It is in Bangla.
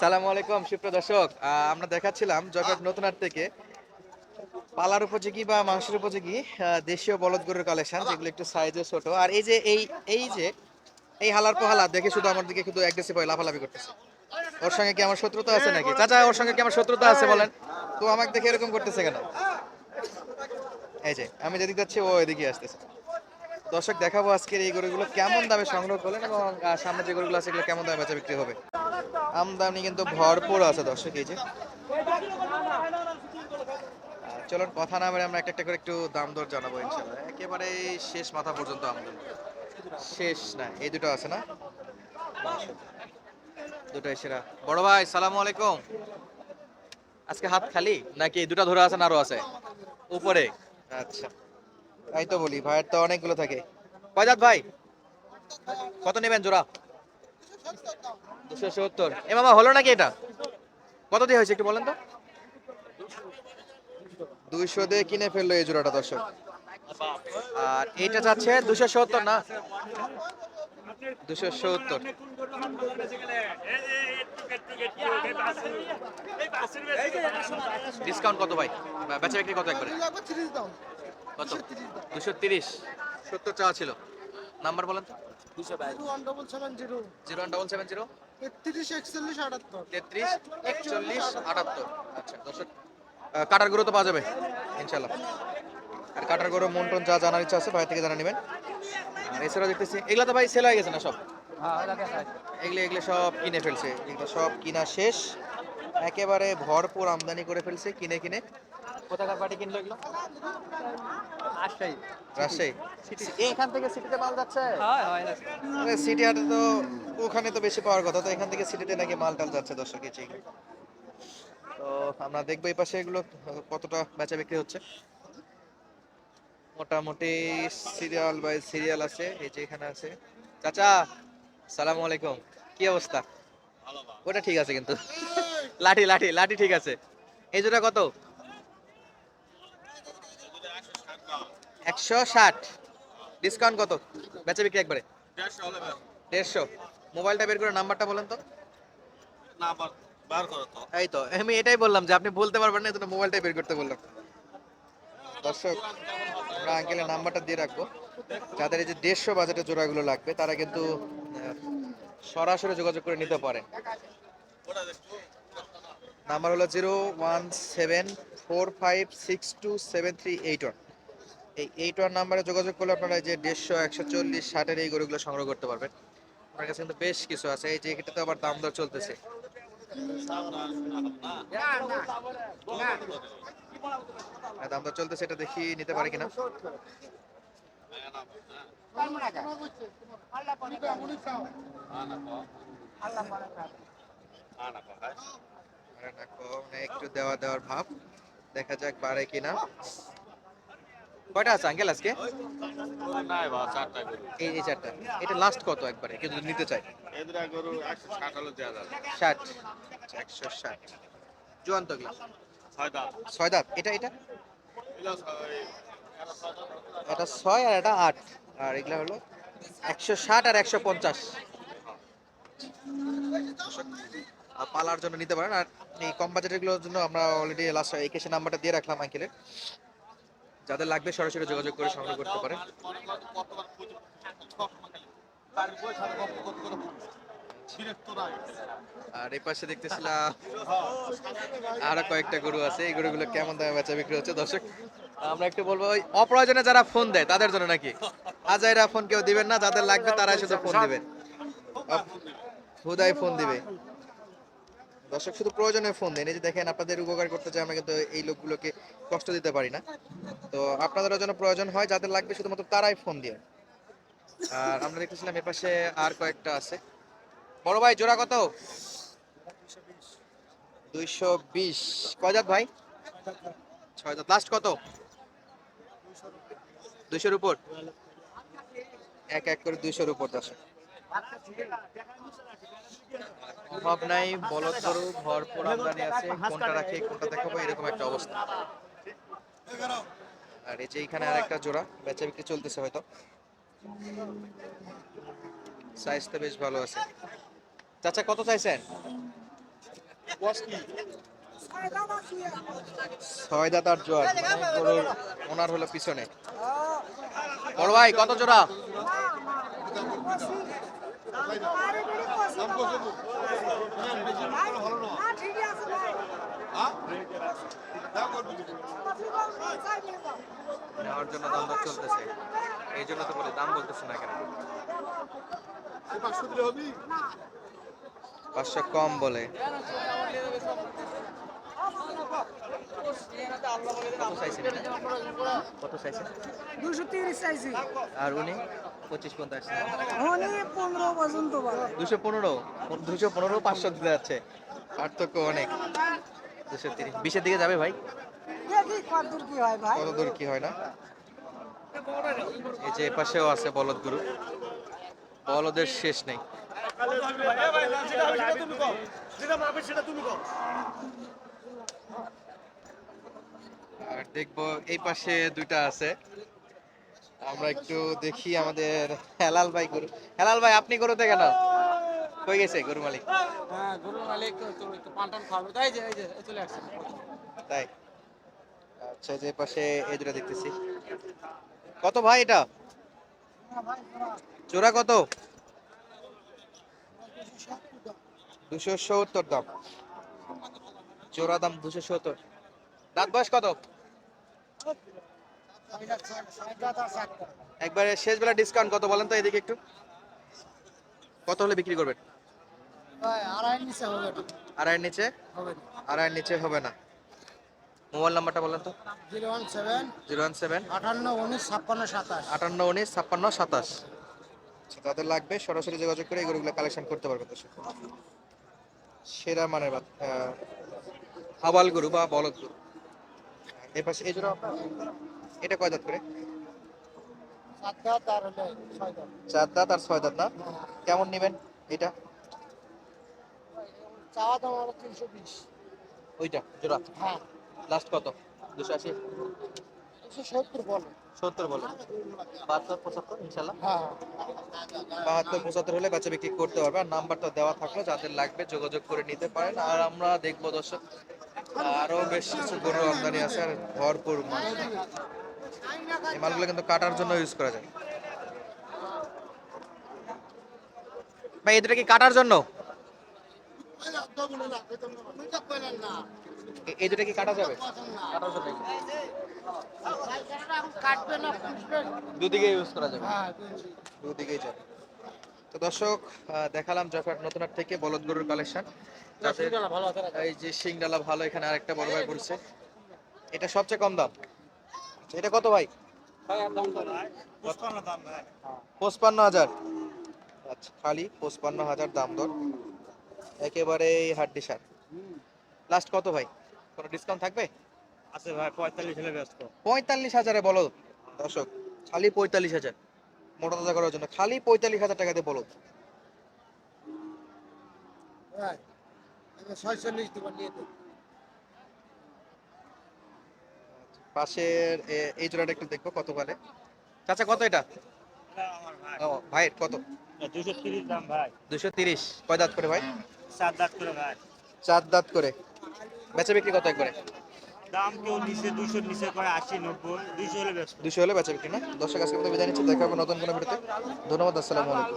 সালামু আলাইকুম, সুপ্রিয় দর্শক। আমরা দেখাচ্ছিলাম জয়পুর নতুনহাট থেকে পালার উপযোগী বা মাংসের উপযোগী দেশীয় বলদ গরুর কালেকশন যেগুলো একটু সাইজে ছোট। আর এই যে, এই এই যে, এই হালার পোহালা, দেখে শুধু আমার দিকে শুধু অ্যাগ্রেসিভ হয়ে লাফালাফি করতেছে। ওর সঙ্গে কি আমার শত্রুতা আছে নাকি? চাচা, ওর সঙ্গে কি আমার শত্রুতা আছে বলেন? তো আমাকে দেখে এরকম করতেছে কেন? এই যে, আমি যেদিকে যাচ্ছি ও এদিকে আসতেছে। দর্শক, দেখাবো আজকের এই গরুগুলো কেমন দামে সংগ্রহ করলেন এবং সামনে যে গরুগুলো আছে এগুলো কেমন দামে বেচা বিক্রি হবে? আমদানি কিন্তু ভরপুর আছে দর্শক, এই যে। চলুন, কথা না আমরা একটা একটা করে একটু দাম দর জানাব ইনশাল্লাহ একেবারে শেষ মাথা পর্যন্ত আমদানি শেষ না, এই দুটো আছে না? দুটোই সেরা। বড় ভাই, সালামু আলাইকুম। আজকে হাত খালি? নাকি দুটো ধরে আছেন আরও আছে? উপরে। আচ্ছা। তাই তো বলি, ভাইয়ের তো অনেকগুলো থাকে। কয় ভাই, কত নেবেন জোড়া? দুশো সত্তর। এ মামা, হলো নাকি এটা? কত দিয়ে হয়েছে একটু বলেন তো। দুইশো দিয়ে কিনে ফেলল এই জোড়াটা, দর্শক। আর এইটা যাচ্ছে দুশো সত্তর না? দুশো সত্তর। ডিসকাউন্ট কত ভাই? বেচা বিক্রি কত একবারে? কত? দুশো তিরিশ সত্তর চাওয়া ছিল। নাম্বার বলেন তো। Zero one double seven zero. তেত্রিশ একচল্লিশ আটাত্তর। আচ্ছা দর্শক কাটার গরু তো পাওয়া যাবে ইনশাল্লাহ আর কাটার গরু মন্টন যা জানার ইচ্ছা আছে ভাই থেকে জানা নেবেন। আর এছাড়াও দেখতেছি এগুলা তো ভাই সেল হয়ে গেছে না সব? এগুলো এগুলো সব কিনে ফেলছে। এগুলো সব কিনা শেষ। একেবারে ভরপুর আমদানি করে ফেলছে কিনে কিনে। কোথাকার পার্টি কিনলো এগুলো? রাজশাহী। এখান থেকে সিটিতে মাল যাচ্ছে? সিটি হাটে তো ওখানে তো বেশি পাওয়ার কথা তো এখান থেকে সিটিতে নাকি মাল টাল যাচ্ছে দর্শক এই যে। তো আমরা দেখব এই পাশে এগুলো কতটা বেচা বিক্রি হচ্ছে। মোটামুটি সিরিয়াল বাই সিরিয়াল আছে এই যে এখানে আছে। চাচা সালাম আলাইকুম। কি অবস্থা? ওটা ঠিক আছে কিন্তু। লাঠি লাঠি লাঠি ঠিক আছে। এই জোড়া কত? একশো ষাট। ডিসকাউন্ট কত? বেচা বিক্রি একবারে? দেড়শো। মোবাইলটা বের করে নাম্বারটা বলেন তো। এই তো আমি এটাই বললাম যে আপনি বলতে পারবেন না এই জন্য মোবাইলটাই বের করতে বললাম। দর্শক আমরা আঙ্কেলের নাম্বারটা দিয়ে রাখব। যাদের এই যে দেড়শো বাজেটের জোড়াগুলো লাগবে তারা কিন্তু সরাসরি যোগাযোগ করে নিতে পারেন নাম্বার হলো zero one seven four five six two seven three eight one. এই এইট ওয়ান নাম্বারে যোগাযোগ করলে আপনারা যে দেড়শো একশো চল্লিশ ষাটের এই গরুগুলো সংগ্রহ করতে পারবেন। আপনার কাছে কিন্তু বেশ কিছু আছে। এই যে এটাতে আবার দাম দর চলতেছে। হ্যাঁ, দাম দর চলতেছে এটা দেখি নিতে পারি কিনা। একটু দেওয়া দেওয়ার ভাব দেখা যাক বাড়ে কিনা। কয়টা আছে আঙ্কেল আজকে? এই এই চারটা। এটা লাস্ট কত একবারে কেউ যদি নিতে চায়? ষাট একশো ষাট। চুয়ান্ত কি ছয় দাঁত। এটা এটা? এটা ছয় আর এটা আট। আর এগুলা হলো একশো ষাট আর একশো পঞ্চাশ। আর পালার জন্য নিতে পারেন। আর এই কম বাজেটেরগুলোর জন্য আমরা অলরেডি লাস্ট একেশে নাম্বারটা দিয়ে রাখলাম আঙ্কেলের। যাদের লাগবে সরাসরি যোগাযোগ করে সংগ্রহ করতে পারেন। আর এই পাশে দেখতেছিলাম আরও কয়েকটা গরু আছে। এই গরুগুলো কেমন দামে বেচা বিক্রি হচ্ছে দর্শক? আমরা একটু বলব, ওই অপ্রয়োজনে যারা ফোন দেয়, তাদের জন্য নাকি? আজাইরা ফোন কেউ দিবেন না, যাদের লাগবে তারাই শুধু ফোন দিবেন হুদাই ফোন দিবে। দর্শক, শুধু প্রয়োজনে ফোন দেন এই যে দেখেন, আপনাদের উপকার করতে চাই, আমরা কিন্তু এই লোকগুলোকে কষ্ট দিতে পারি না। তো আপনাদের জন্য প্রয়োজন হয়, যাদের লাগবে শুধুমাত্র তারাই ফোন দিয়ে আর আমরা দেখতেছিলাম এপাশে আর কয়েকটা আছে। বড় ভাই, জোড়া কত? দুইশো বিশ। কয় জাত ভাই? ছয় লাস্ট কত? দুইশোর উপর? এক এক করে দুইশোর উপর দর্শক। অভাব নাই, বলদ গরু, ভরপুর আমদানি আছে, কোনটা রাখে, কোনটা দেখাবো, এরকম একটা অবস্থা। আর এই যে এখানে আর একটা জোড়া, বেচা বিক্রি চলতেছে হয়তো। সাইজটা বেশ ভালো আছে। চাচা, কত চাইছেন? ছয় দাঁত আর জোয়ার মানে ওনার হলো পিছনে। বড় ভাই, কত জোড়া? নেওয়ার জন্য দাম দর চলতেছে। এই জন্য তো বলে দাম বলতেছে না কেন? পাঁচশো কম বলে। কত দুশো তিরিশ চাইছি আর উনি পঁচিশ পঞ্চাশ। হলে পনেরো পর্যন্ত দুশো পনেরো? দুশো পনেরো পাঁচশো দিতে যাচ্ছে। পার্থক্য অনেক। দুশো তিরিশ। বিশের দিকে যাবে ভাই? দেখি কতদূর কি হয় ভাই। কত দূর কি হয় না? এই যে এপাশেও আছে বলদ গুরু। বলদের শেষ নেই। দেখব এই পাশে দুইটা আছে। আমরা একটু দেখি আমাদের হেলাল ভাই গরু। হেলাল ভাই আপনি গরুতে কেন কই গেছে গরু মালিক? হ্যাঁ গরু মালিক তাই যে এই যে চলে আসছে। তাই? আচ্ছা যে পাশে এই দুটো দেখতেছি। কত ভাই এটা? চোরা কত? দুশো সত্তর দাম। চোরা দাম দুশো সত্তর। দাঁত বয়স কত? একবারে শেষ বেলা ডিসকাউন্ট কত বলেন তো এদিকে একটু? কত হলে বিক্রি করবেন? আড়াই নিচে হবে আড়াইয়ের নিচে? হবে আড়াইয়ের নিচে হবে না। মোবাইল নাম্বারটা বলেন তো। Zero one seven zero one seven আটান্ন উনিশ ছাপ্পান্ন সাতাশ। আটান্ন উনিশ ছাপ্পান্ন সাতাশ। আচ্ছা, তাদের লাগবে। সরাসরি যোগাযোগ করে এই গরুগুলো কালেকশন করতে পারবে দর্শক। সেরা মানের হাবাল গরু বা বলদ গরু। পাশে এই জোড়া আপনার? এটা কয় দাঁত করে? চার দাঁত আর ছয় দাঁত না? কেমন নেবেন এটা? চাওয়া দাম হলো তিনশো বিশ। ওইটা জোড়া? হ্যাঁ। লাস্ট কত? দুশো আশি? সত্তর বলো। সত্তর বলে। বাহাত্তর পঁচাত্তর ইনশাল্লাহ হ্যাঁ। বাহাত্তর পঁচাত্তর হলে বাচ্চা বিক্রি করতে পারবে আর নাম্বারটা দেওয়া থাকল যাদের লাগবে যোগাযোগ করে নিতে পারেন। আর আমরা দেখব দর্শক আরও বেশ কিছু গরু আমদানি আছে আর ভরপুর মাল। এই মালগুলো কিন্তু কাটার জন্য ইউজ করা যায়। ভাই এদের কি কাটার জন্য? এই দুটা কি কাটা যাবে? কাটার দুদিকে ইউজ করা যাবে। দুদিকেই যাবে। তো দর্শক দেখালাম জয়ফাট নতুনহাট থেকে বলদ গরুর কালেকশন যাদের এই যে সিংডালা ভালো এখানে আরেকটা বড় ভাই পড়ছে। এটা সবচেয়ে কম দাম। আচ্ছা, এটা কত ভাই? পঁচপান্ন হাজার। আচ্ছা খালি পঁচপান্ন হাজার দাম দর। একেবারে হাড্ডি সার। লাস্ট কত ভাই? কোনো ডিসকাউন্ট থাকবে? আছে ভাই পঁয়তাল্লিশ হলে ব্যস্ত। পঁয়তাল্লিশ হাজারে বলো। দর্শক খালি পঁয়তাল্লিশ হাজার। মোটা তাজা করার জন্য। খালি পঁয়তাল্লিশ হাজার টাকাতে বলো। ছয়চল্লিশ দেবো নিয়ে দেবো পাশের এই জোড়াটা একটু দেখব কত বলে? চাচা কত এটা? আমার ভাই কত? দুশো তিরিশ দাম ভাই। দুশো তিরিশ। কয় দাঁত করে ভাই? চার দাঁত করে ভাই। চার দাঁত করে। বেচা বিক্রি কত একবারে? দাম কেউ নিচে দুশো নিচে করে আশি নব্বই দুশো হলে ব্যস্ত দুশো হলে বেচা বিক্রি না? দর্শক আজকে মতো বিদায় নিচ্ছি। দেখা হবে নতুন কোনো ভিডিওতে। ধন্যবাদ আসসালামু আলাইকুম।